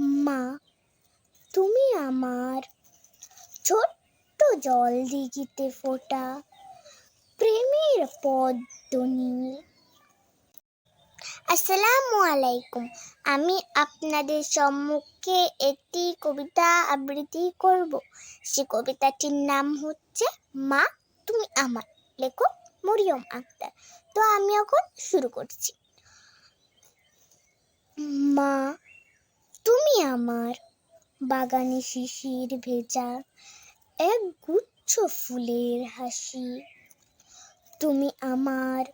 মা, তুমি আমার ছোট্ট জল দিঘিতে ফোটা প্রেমের পদ্মনি আসসালামু আলাইকুম। আমি আপনাদের সম্মুখে একটি কবিতা আবৃত্তি করব। সে কবিতাটির নাম হচ্ছে, মা, তুমি আমার লেখক মরিয়ম আক্তার। তো আমি এখন শুরু করছি। মা আমার বাগানে শিশির ভেজা এক গুচ্ছ ফুলের হাসি। তুমি আমার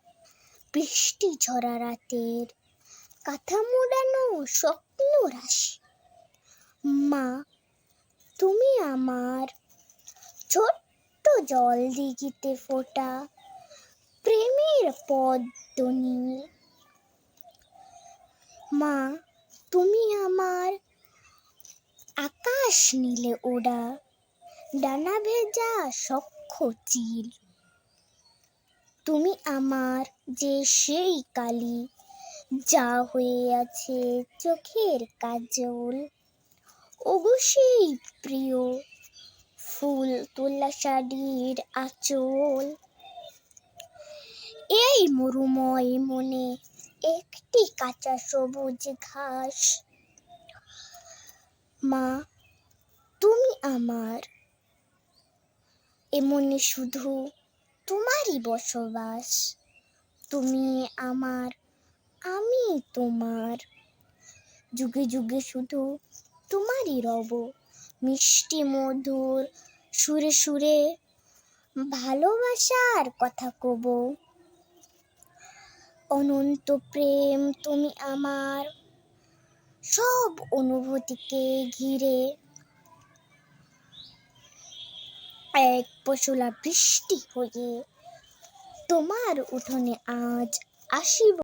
বৃষ্টি ঝরা রাতের কাঁথা মোড়ানো স্বপ্ন রাশি। মা, তুমি আমার ছোট্ট জল দিঘিতে ফোটা প্রেমের পদ্মনি। মা, তুমি আমার আকাশ নীলে ওড়া, ডানা ভেজা সক্ষ চিল। তুমি আমার যে সেই কালি, যা হয়ে আছে চোখের কাজল। ওগো সেই প্রিয় ফুল তোলা শাড়ির আঁচল। এই মরুময় মনে একটি কাঁচা সবুজ ঘাস। মা আমার। এমনি শুধু তোমারই বসবাস। তুমি আমার, আমি তোমার। যুগে যুগে শুধু তোমারই রব। মিষ্টি, মধুর, সুরে সুরে ভালোবাসার কথা কব। অনন্ত প্রেম তুমি আমার। সব অনুভূতিকে ঘিরে এক পশলা বৃষ্টি হয়ে তোমার উঠোনে আজ আসিব।